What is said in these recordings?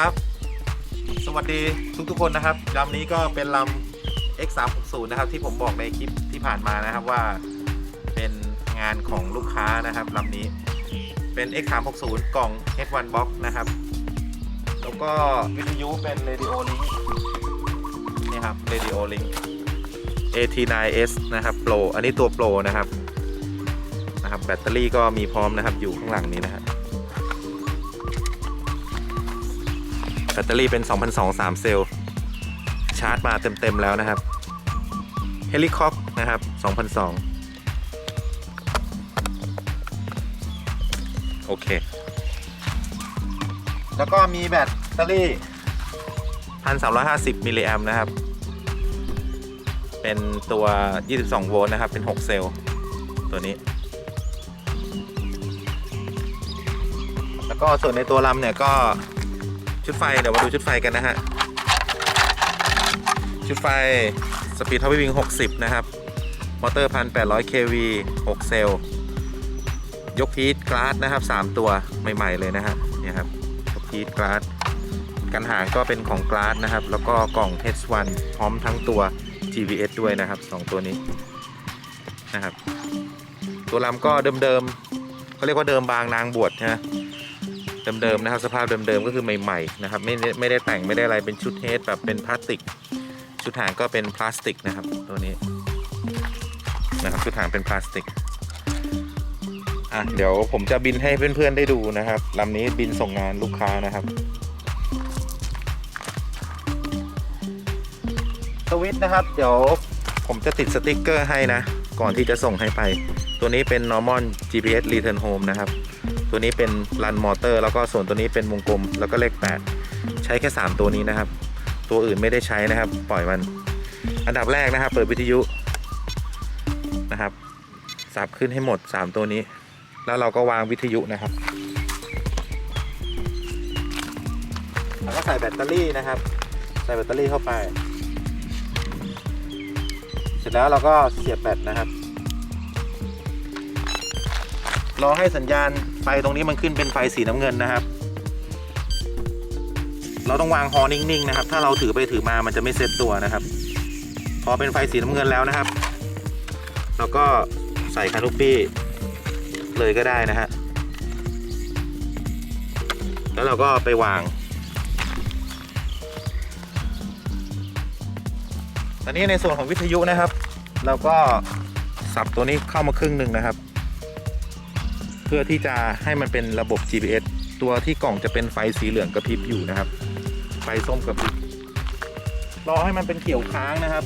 สวัสดีนะครับ สวัสดีทุกๆคนนะครับลำนี้ก็เป็นลำ X360 นะครับ ที่ผมบอกในคลิปที่ผ่านมานะครับว่าเป็นงานของลูกค้านะครับลำนี้เป็น X360 กล่อง H1 Box นะครับ แล้วก็วิทยุเป็น Radio Link นี่ครับ Radio Link AT9S นะครับ Pro อันนี้ตัว Pro นะครับนะครับ แบตเตอรี่ก็มีพร้อมนะครับอยู่ข้างหลังนี้นะฮะแบ ตเตอรี่เป็น 2002 3 เซลล์ ชาร์จมาเต็ม ๆ แล้วนะครับเฮลิคอปนะครับ 2002 โอเค แล้วก็มีแบตเตอรี่ 1350 มิลลิแอมนะครับ เป็นตัว 22 โวลต์นะครับ เป็น 6 เซลล์ ตัวนี้ แล้วก็ส่วนในตัวลำเนี่ยก็ ชุดไฟเดี๋ยวมาดูชุดไฟกันนะฮะ ชุดไฟสปีดทวิวิ่ง60 นะครับ มอเตอร์1,800 kV 6เควีหกเซลล์ยกพีทกราสนะครับ 3 ตัวใหม่ๆเลยนะฮะเนี่ยครับยกพีทกราสกันหางก็เป็นของกราสนะครับ แล้วก็กล่อง H1 พร้อมทั้งตัว GVS ด้วยนะครับ 2 ตัวนี้นะครับ ตัวลำก็เดิมๆเขาเรียกว่าเดิมบางนางบวชนะ เดิมๆนะครับ สภาพเดิมๆก็คือใหม่ๆนะครับไม่ได้ไม่ได้แต่งไม่ได้อะไรเป็นชุดเฮดแบบเป็นพลาสติก ชุดหางก็เป็นพลาสติกนะครับ ตัวนี้นะครับชุดหางเป็นพลาสติกอะเดี๋ยวผมจะบินให้เพื่อนๆได้ดูนะครับลำนี้บินส่งงานลูกค้านะครับสวิตนะครับ เดี๋ยวผมจะติดสติกเกอร์ให้นะ ก่อนที่จะส่งให้ไป ตัวนี้เป็น normal GPS return home นะครับ ตัวนี้เป็นรันมอเตอร์แล้วก็ส่วนตัวนี้เป็นวงกลมแล้วก็เลข 8 ใช้แค่ 3 ตัวนี้นะครับ ตัวอื่นไม่ได้ใช้นะครับ ปล่อยมัน อันดับแรกนะครับ เปิดวิทยุนะครับสับขึ้นให้หมด 3 ตัวนี้ แล้วเราก็วางวิทยุนะครับแล้วก็ใส่แบตเตอรี่นะครับ ใส่แบตเตอรี่เข้าไป เสร็จแล้วเราก็เสียบแบตนะครับ รอให้สัญญาณไฟตรงนี้มันขึ้นเป็นไฟสีน้ำเงินนะครับ เราต้องวางฮอนิ่งๆนะครับ ถ้าเราถือไปถือมามันจะไม่เซ็ตตัวนะครับ พอเป็นไฟสีน้ำเงินแล้วนะครับ เราก็ใส่คานุปี้เลยก็ได้นะฮะแล้วเราก็ไปวางตอนนี้ในส่วนของวิทยุนะครับ เราก็สับตัวนี้เข้ามาครึ่งหนึ่งนะครับ พื่อที่จะให้มันเป็นระบบ GPS ตัวที่กล่องจะเป็นไฟสีเหลืองกระพริบอยู่นะครับ ไฟส้มกระพริบรอให้มันเป็นเขียวค้างนะครับ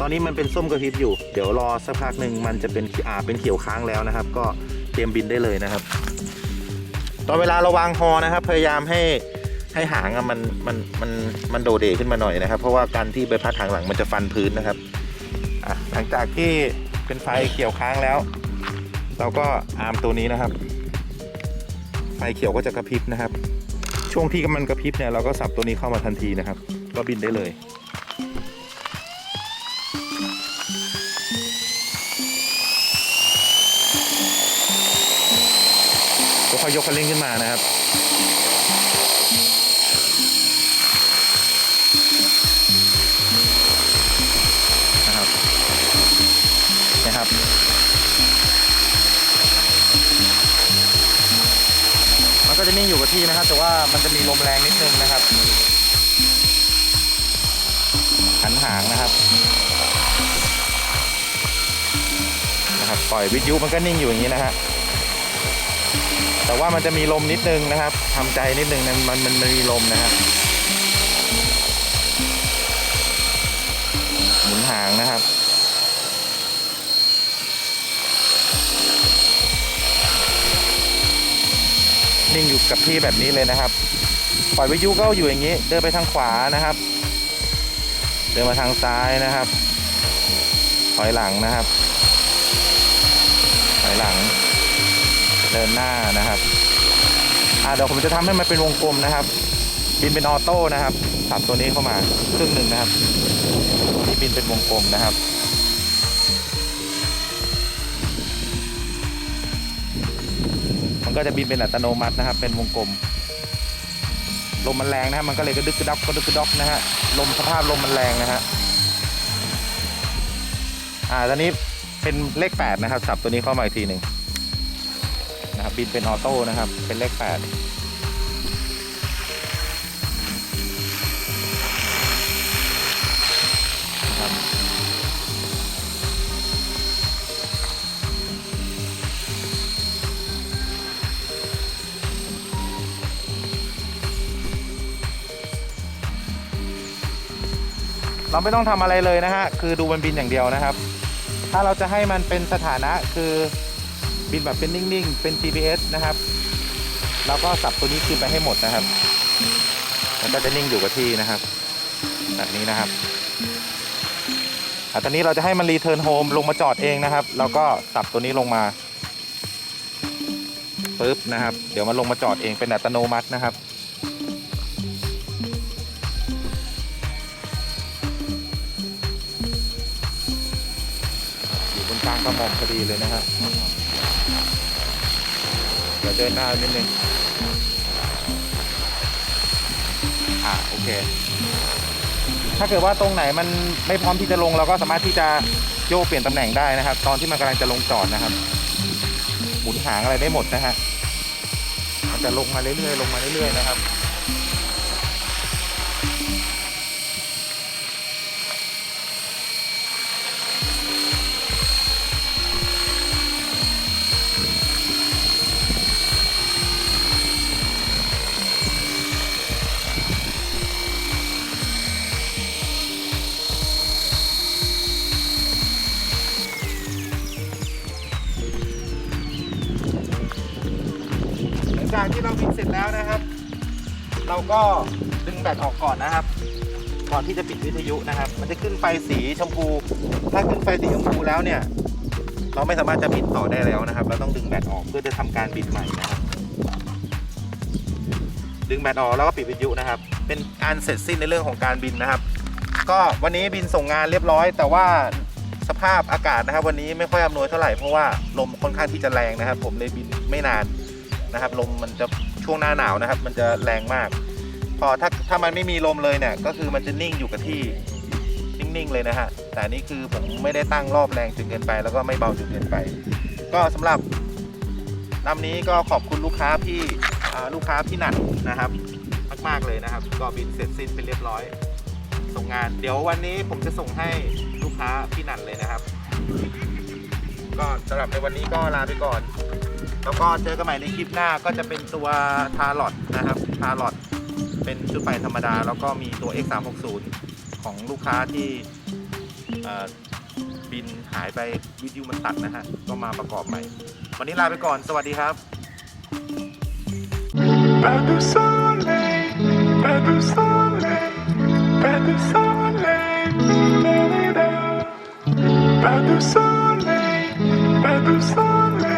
ตอนนี้มันเป็นส้มกระพริบอยู่ เดี๋ยวรอสักพักหนึ่งมันจะเป็นอ่าเป็นเขียวค้างแล้วนะครับ ก็เตรียมบินได้เลยนะครับ ตอนเวลาเราวางฮอนะครับ พยายามให้ให้หางมันมันมันมันโดเดขึ้นมาหน่อยนะครับ เพราะว่าการที่ใบพัดหางหลังมันจะฟันพื้นนะครับหลังจากที่เป็นไฟเขียวค้างแล้ว เราก็อาร์มตัวนี้นะครับ ไฟเขียวก็จะกระพริบนะครับ ช่วงที่มันกระพริบเนี่ยเราก็สับตัวนี้เข้ามาทันทีนะครับ ก็บินได้เลยก็ค่อยยกคันเร่งขึ้นมานะครับ ที่นะครับ แต่ว่ามันจะมีลมแรงนิดนึงนะครับหันหางนะครับนะครับปล่อยวิทยุมันก็นิ่งอยู่อย่างนี้นะฮะแต่ว่ามันจะมีลมนิดนึงนะครับทำใจนิดนึงนะมันมันมันมีลมนะครับหมุนหางนะครับ อยู่กับที่แบบนี้เลยนะครับ ปล่อยวิทยุก็อยู่อย่างนี้ เดินไปทางขวานะครับ เดินมาทางซ้ายนะครับ ถอยหลังนะครับ ถอยหลัง เดินหน้านะครับอ่าเดี๋ยวผมจะทำให้มันเป็นวงกลมนะครับ บินเป็นออโต้นะครับสับตัวนี้เข้ามาครึ่งหนึ่งนะครับนี่บินเป็นวงกลมนะครับ มันก็จะบินเป็นอัตโนมัตินะครับ เป็นวงกลม ลมมันแรงนะฮะมันก็เลยกระดึกกระดอกกระดึกกระดอกนะฮะลมสภาพลมมันแรงนะฮะอ่าตอนนี้เป็นเลข 8 นะครับสับตัวนี้เข้ามาอีกทีหนึ่งนะครับบินเป็นออโต้นะครับ เป็นเลข 8 เราไม่ต้องทำอะไรเลยนะฮะ คือดูมันบินอย่างเดียวนะครับ ถ้าเราจะให้มันเป็นสถานะคือบินแบบเป็นนิ่งๆ เป็น GPS นะครับ แล้วก็สับตัวนี้คืนไปให้หมดนะครับ มันก็จะนิ่งอยู่กับที่นะครับ แบบนี้นะครับตอนนี้เราจะให้มันรีเทิร์นโฮมลงมาจอดเองนะครับ แล้วก็สับตัวนี้ลงมาปึ๊บนะครับ เดี๋ยวมันลงมาจอดเองเป็นอัตโนมัตินะครับางกระหม่อมพอดีเลยนะฮะเดี๋ยวเดินหน้านิดนึงอ่าโอเค ถ้าเกิดว่าตรงไหนมันไม่พร้อมที่จะลงเราก็สามารถที่จะโยกเปลี่ยนตำแหน่งได้นะครับ ตอนที่มันกำลังจะลงจอดนะครับหมุนหางอะไรได้หมดนะฮะมันจะลงมาเรื่อยๆลงมาเรื่อยๆนะครับ แล้วนะครับ เราก็ดึงแบตออกก่อนนะครับ ก่อนที่จะปิดวิทยุนะครับ มันจะขึ้นไฟสีชมพู ถ้าขึ้นไฟสีชมพูแล้วเนี่ย เราไม่สามารถจะบินต่อได้แล้วนะครับ เราต้องดึงแบตออกเพื่อจะทำการบินใหม่นะครับดึงแบตออกแล้วก็ปิดวิทยุนะครับ เป็นการเสร็จสิ้นในเรื่องของการบินนะครับ ก็วันนี้บินส่งงานเรียบร้อย แต่ว่าสภาพอากาศนะครับ วันนี้ไม่ค่อยอำนวยเท่าไหร่เพราะว่าลมค่อนข้างที่จะแรงนะครับ ผมเลยบินไม่นานนะครับ ลมมันจะ ช่วงหน้าหนาวนะครับ มันจะแรงมาก พอถ้าถ้ามันไม่มีลมเลยเนี่ย ก็คือมันจะนิ่งอยู่กับที่นิ่งๆเลยนะฮะ แต่นี่คือผมไม่ได้ตั้งรอบแรงจนเกินไป แล้วก็ไม่เบาจนเกินไป ก็สำหรับลำนี้ก็ขอบคุณลูกค้าพี่ลูกค้าพี่หนันนะครับมากๆเลยนะครับ ก็บินเสร็จสิ้นเป็นเรียบร้อย ส่งงาน เดี๋ยววันนี้ผมจะส่งให้ลูกค้าพี่นันเลยนะครับ ก็สำหรับในวันนี้ก็ลาไปก่อน แล้วก็เจอกันใหม่ในคลิปหน้าก็จะเป็นตัวทาร์ลอตนะครับทาร์ลอตเป็นชุดไฟธรรมดา แล้วก็มีตัว X360 ของลูกค้าที่บินหายไปวิทยุมันตัดนะฮะก็มาประกอบใหม่ วันนี้ลาไปก่อนสวัสดีครับ Pas de soleil, pas de soleil, pas de soleil, la, la, la. pas de soleil, pas de soleil.